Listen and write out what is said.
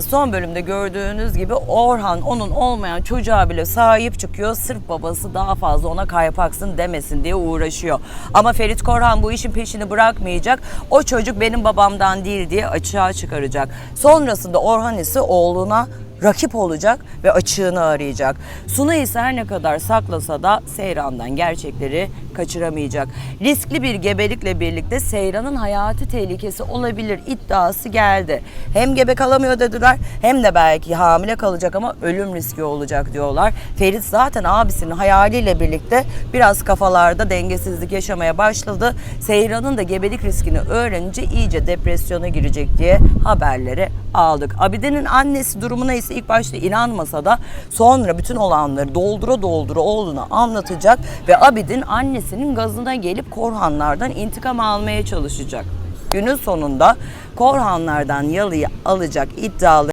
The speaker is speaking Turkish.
Son bölümde gördüğünüz gibi Orhan onun olmayan çocuğa bile sahip çıkıyor. Sırf babası daha fazla ona kaypaksın demesin diye uğraşıyor. Ama Ferit Korhan bu işin peşini bırakmayacak. O çocuk benim babamdan değil diye açığa çıkaracak. Sonrasında Orhan ise oğluna rakip olacak ve açığını arayacak. Suna ise her ne kadar saklasa da Seyran'dan gerçekleri kaçıramayacak. Riskli bir gebelikle birlikte Seyran'ın hayati tehlikesi olabilir iddiası geldi. Hem gebe kalamıyor dediler hem de belki hamile kalacak ama ölüm riski olacak diyorlar. Ferit zaten abisinin hayaliyle birlikte biraz kafalarda dengesizlik yaşamaya başladı. Seyran'ın da gebelik riskini öğrenince iyice depresyona girecek diye haberleri aldık. Abide'nin annesi durumuna ise ilk başta inanmasa da sonra bütün olanları doldura doldura oğluna anlatacak ve Abidin annesinin gazına gelip Korhanlardan intikam almaya çalışacak. Günün sonunda Korhanlardan yalıyı alacak iddialı